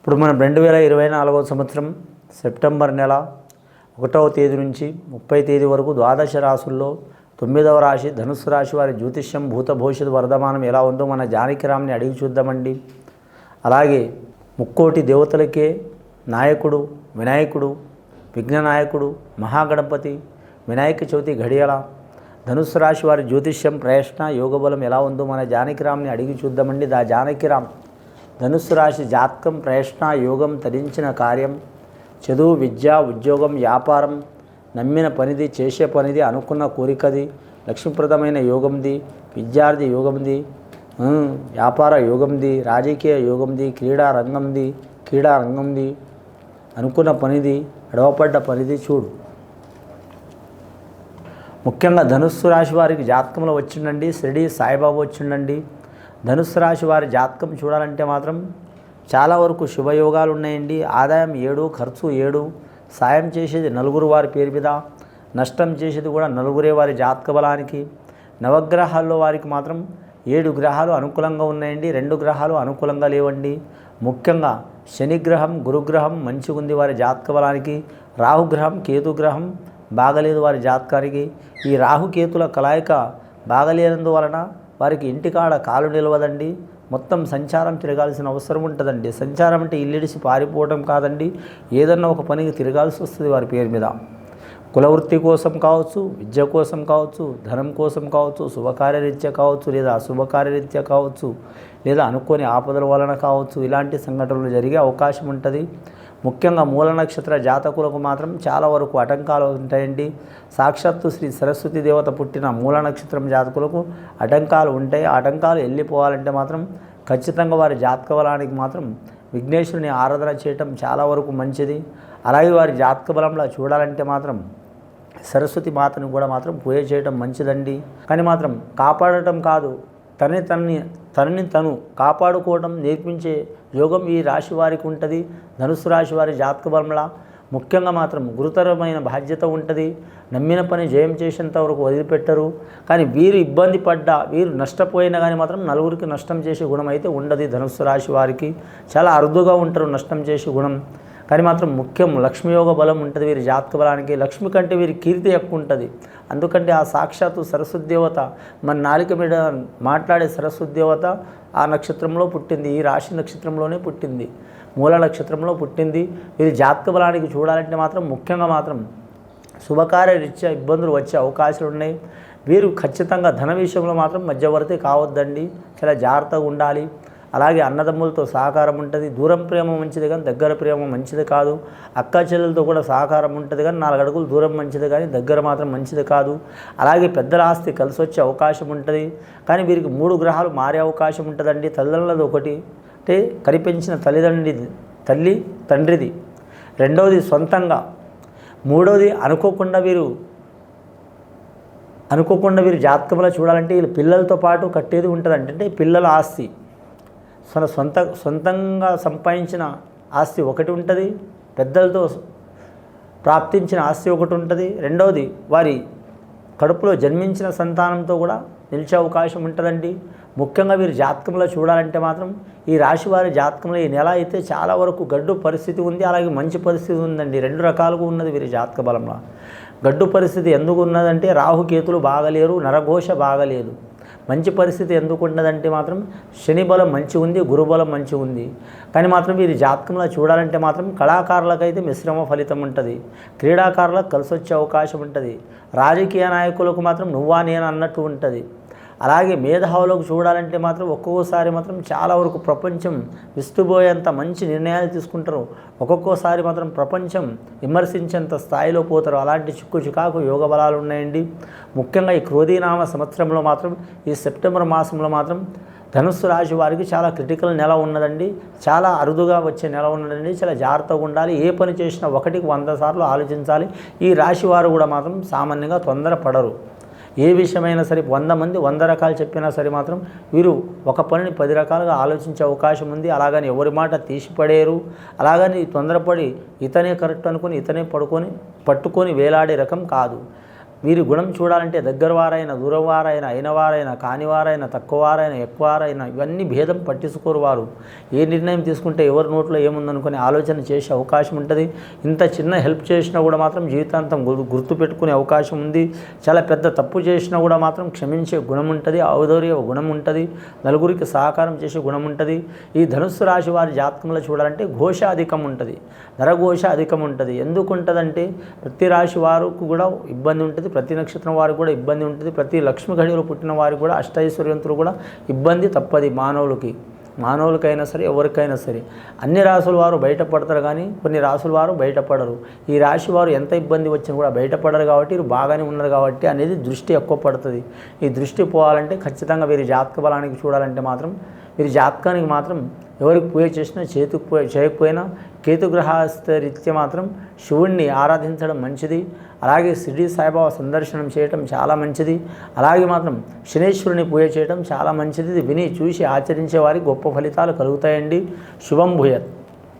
ఇప్పుడు మనం రెండు వేల ఇరవై నాలుగవ సంవత్సరం సెప్టెంబర్ నెల ఒకటవ తేదీ నుంచి ముప్పై తేదీ వరకు ద్వాదశ రాశుల్లో తొమ్మిదవ రాశి ధనుసు రాశి వారి జ్యోతిష్యం భూత భవిష్యత్ వర్ధమానం ఎలా ఉందో మన జానకిరామ్ని అడిగి చూద్దామండి. అలాగే ముక్కోటి దేవతలకే నాయకుడు వినాయకుడు విఘ్ననాయకుడు మహాగణపతి వినాయక చవితి ఘడియల ధనుసు రాశి వారి జ్యోతిష్యం ప్రయత్న యోగబలం ఎలా ఉందో మన జానకిరామ్ని అడిగి చూద్దామండి. దా జానకిరామ్ ధనుస్సు రాశి జాతకం ప్రయత్న యోగం తరించిన కార్యం చదువు విద్య ఉద్యోగం వ్యాపారం నమ్మిన పనిది చేసే పనిది అనుకున్న కోరికది లక్ష్మీప్రదమైన యోగంది విద్యార్థి యోగంది వ్యాపార యోగంది రాజకీయ యోగంది క్రీడా రంగంది క్రీడా రంగంది అనుకున్న పనిది అడవపడ్డ పనిది చూడు. ముఖ్యంగా ధనుస్సు రాశి వారికి జాతకంలో వచ్చిండండి షిరిడి సాయిబాబా వచ్చిండండి ధనుసు రాశి వారి జాతకం చూడాలంటే మాత్రం చాలా వరకు శుభయోగాలు ఉన్నాయండి. ఆదాయం ఏడు ఖర్చు ఏడు సాయం చేసేది నలుగురు వారి పేరు మీద నష్టం చేసేది కూడా నలుగురే వారి జాతక బలానికి నవగ్రహాల్లో వారికి మాత్రం ఏడు గ్రహాలు అనుకూలంగా ఉన్నాయండి. రెండు గ్రహాలు అనుకూలంగా లేవండి. ముఖ్యంగా శనిగ్రహం గురుగ్రహం మంచిగా ఉంది వారి జాతక బలానికి రాహుగ్రహం కేతుగ్రహం బాగలేదు వారి జాతకానికి. ఈ రాహుకేతుల కలాయిక బాగలేనందువలన వారికి ఇంటికాడ కాలు నిలవదండి. మొత్తం సంచారం తిరగాల్సిన అవసరం ఉంటుందండి. సంచారం అంటే ఇల్లిడిసి పారిపోవడం కాదండి. ఏదన్నా ఒక పనికి తిరగాల్సి వస్తుంది వారి పేరు మీద. కులవృత్తి కోసం కావచ్చు విద్య కోసం కావచ్చు ధనం కోసం కావచ్చు శుభకార్యరీత్యా కావచ్చు లేదా అశుభకార్యరీత్యా కావచ్చు లేదా అనుకోని ఆపదల వలన కావచ్చు ఇలాంటి సంఘటనలు జరిగే అవకాశం ఉంటుంది. ముఖ్యంగా మూల నక్షత్ర జాతకులకు మాత్రం చాలా వరకు ఆటంకాలు ఉంటాయండి. సాక్షాత్తు శ్రీ సరస్వతి దేవత పుట్టిన మూల నక్షత్రం జాతకులకు ఆటంకాలు ఉంటాయి. ఆ ఆటంకాలు వెళ్ళిపోవాలంటే మాత్రం ఖచ్చితంగా వారి జాతక బలానికి మాత్రం విఘ్నేశ్వరుని ఆరాధన చేయటం చాలా వరకు మంచిది. అలాగే వారి జాతక బలంలో చూడాలంటే మాత్రం సరస్వతి మాతను కూడా మాత్రం పూజ చేయటం మంచిదండి. కానీ మాత్రం కాపాడటం కాదు. తనని తనని తనని తను కాపాడుకోవడం నేర్పించే యోగం ఈ రాశి వారికి ఉంటుంది. ధనుసు రాశి వారి జాతక బలంలా ముఖ్యంగా మాత్రం గురుతరమైన బాధ్యత ఉంటుంది. నమ్మిన పని జయం చేసేంత వరకు వదిలిపెట్టరు. కానీ వీరు ఇబ్బంది పడ్డా వీరు నష్టపోయినా కానీ మాత్రం నలుగురికి నష్టం చేసే గుణం అయితే ఉండదు ధనుసు ధనుస్సు రాశి వారికి. చాలా అరుదుగా ఉంటారు నష్టం చేసే గుణం. కానీ మాత్రం ముఖ్యం. లక్ష్మీయోగ బలం ఉంటుంది వీరి జాతక బలానికి. లక్ష్మి కంటే వీరి కీర్తి ఎక్కువ ఉంటుంది. అందుకంటే ఆ సాక్షాత్తు సరస్వతి దేవత మన నాలిక మీద మాట్లాడే సరస్వతి దేవత ఆ నక్షత్రంలో పుట్టింది. ఈ రాశి నక్షత్రంలోనే పుట్టింది. మూల నక్షత్రంలో పుట్టింది. వీరి జాతక బలానికి చూడాలంటే మాత్రం ముఖ్యంగా మాత్రం శుభకార్య రీత్యా ఇబ్బందులు వచ్చే అవకాశాలు ఉన్నాయి. వీరు ఖచ్చితంగా ధన విషయంలో మాత్రం మధ్యవర్తి కావద్దండి. చాలా జాగ్రత్తగా ఉండాలి. అలాగే అన్నదమ్ములతో సహకారం ఉంటుంది. దూరం ప్రేమ మంచిది కానీ దగ్గర ప్రేమ మంచిది కాదు. అక్క చెల్లెలతో కూడా సహకారం ఉంటుంది కానీ నాలుగు అడుగులు దూరం మంచిది కానీ దగ్గర మాత్రం మంచిది కాదు. అలాగే పెద్దల ఆస్తి కలిసి వచ్చే అవకాశం ఉంటుంది. కానీ వీరికి మూడు గ్రహాలు మారే అవకాశం ఉంటుందండి. తల్లిదండ్రులది ఒకటి. అంటే కనిపించిన తల్లిదండ్రి తల్లి తండ్రిది. రెండవది సొంతంగా. మూడవది అనుకోకుండా వీరు అనుకోకుండా వీరు జాతకంలో చూడాలంటే వీళ్ళు పిల్లలతో పాటు కట్టేది ఉంటుందంటే అంటే పిల్లల ఆస్తి. తన సొంత సొంతంగా సంపాదించిన ఆస్తి ఒకటి ఉంటుంది పెద్దలతో ప్రాప్తించిన ఆస్తి ఒకటి ఉంటుంది. రెండవది వారి కడుపులో జన్మించిన సంతానంతో కూడా నిలిచే అవకాశం ఉంటుందండి. ముఖ్యంగా వీరి జాతకంలో చూడాలంటే మాత్రం ఈ రాశి వారి జాతకంలో ఈ నెల అయితే చాలా వరకు గడ్డు పరిస్థితి ఉంది అలాగే మంచి పరిస్థితి ఉందండి. రెండు రకాలుగా ఉన్నది వీరి జాతక బలంలో. గడ్డు పరిస్థితి ఎందుకు ఉన్నదంటే రాహుకేతులు బాగలేరు నరఘోష బాగలేదు. మంచి పరిస్థితి ఎందుకు ఉన్నదంటే మాత్రం శని బలం మంచి ఉంది గురుబలం మంచి ఉంది. కానీ మాత్రం వీరి జాతకంలో చూడాలంటే మాత్రం కళాకారులకైతే మిశ్రమ ఫలితం ఉంటుంది. క్రీడాకారులకు కలిసి వచ్చే అవకాశం ఉంటుంది. రాజకీయ నాయకులకు మాత్రం నువ్వా నేను అన్నట్టు ఉంటుంది. అలాగే మేధావులకు చూడాలంటే మాత్రం ఒక్కొక్కసారి మాత్రం చాలా వరకు ప్రపంచం విస్తుపోయేంత మంచి నిర్ణయాలు తీసుకుంటారు. ఒక్కొక్కసారి మాత్రం ప్రపంచం విమర్శించేంత స్థాయిలో పోతారు. అలాంటి చిక్కు చికాకు యోగ బలాలు ఉన్నాయండి. ముఖ్యంగా ఈ క్రోధీనామ సంవత్సరంలో మాత్రం ఈ సెప్టెంబర్ మాసంలో మాత్రం ధనుస్సు రాశి వారికి చాలా క్రిటికల్ నెల ఉన్నదండి. చాలా అరుదుగా వచ్చే నెల ఉన్నదండి. చాలా జాగ్రత్తగా ఉండాలి. ఏ పని చేసినా ఒకటికి వంద సార్లు ఆలోచించాలి. ఈ రాశి వారు కూడా మాత్రం సామాన్యంగా తొందరపడరు. ఏ విషయమైనా సరే వంద మంది వంద రకాలు చెప్పినా సరే మాత్రం వీరు ఒక పనిని పది రకాలుగా ఆలోచించే అవకాశం ఉంది. అలాగని ఎవరి మాట తీసిపడేరు. అలాగని తొందరపడి ఇతనే కరెక్ట్ అనుకుని ఇతనే పడుకొని పట్టుకొని వేలాడే రకం కాదు. వీరి గుణం చూడాలంటే దగ్గరవారైనా దూరవారైనా అయినవారైనా కానివారైనా తక్కువవారైనా వారైనా ఇవన్నీ భేదం పట్టించుకోరు వారు. ఏ నిర్ణయం తీసుకుంటే ఎవరి నోట్లో ఏముందనుకునే ఆలోచన చేసే అవకాశం ఉంటుంది. ఇంత చిన్న హెల్ప్ చేసినా కూడా మాత్రం జీవితాంతం గుర్తు పెట్టుకునే అవకాశం ఉంది. చాలా పెద్ద తప్పు చేసినా కూడా మాత్రం క్షమించే గుణం ఉంటుంది. ఔదౌర్య గుణం ఉంటుంది. నలుగురికి సహకారం చేసే గుణం ఉంటుంది. ఈ ధనుస్సు రాశి వారి జాతకంలో చూడాలంటే ఘోష అధికం ఉంటుంది. నరఘోష అధికం ఉంటుంది. ఎందుకు ఉంటుందంటే ప్రతి రాశి వారికి కూడా ఇబ్బంది ఉంటుంది. ప్రతి నక్షత్రం వారికి కూడా ఇబ్బంది ఉంటుంది. ప్రతి లక్ష్మి గడిలో పుట్టిన వారికి కూడా అష్టైశ్వర్యంతులు కూడా ఇబ్బంది తప్పది మానవులకి. మానవులకైనా సరే ఎవరికైనా సరే. అన్ని రాసుల వారు బయటపడతారు కానీ కొన్ని రాసుల వారు బయటపడరు. ఈ రాశి వారు ఎంత ఇబ్బంది వచ్చినా కూడా బయటపడరు కాబట్టి వీరు బాగానే ఉన్నారు కాబట్టి అనేది దృష్టి ఎక్కువ పడుతుంది. ఈ దృష్టి పోవాలంటే ఖచ్చితంగా వీరి జాతక బలానికి చూడాలంటే మాత్రం వీరి జాతకానికి మాత్రం ఎవరికి పూజ చేసినా చేతికి పూజ చేయకపోయినా కేతుగ్రహస్థరీత్యా మాత్రం శివుణ్ణి ఆరాధించడం మంచిది. అలాగే షిరిడి సాయిబాబా సందర్శనం చేయటం చాలా మంచిది. అలాగే మాత్రం శనేశ్వరుని పూజ చేయటం చాలా మంచిది. విని చూసి ఆచరించే వారికి గొప్ప ఫలితాలు కలుగుతాయండి. శుభం భూయత్.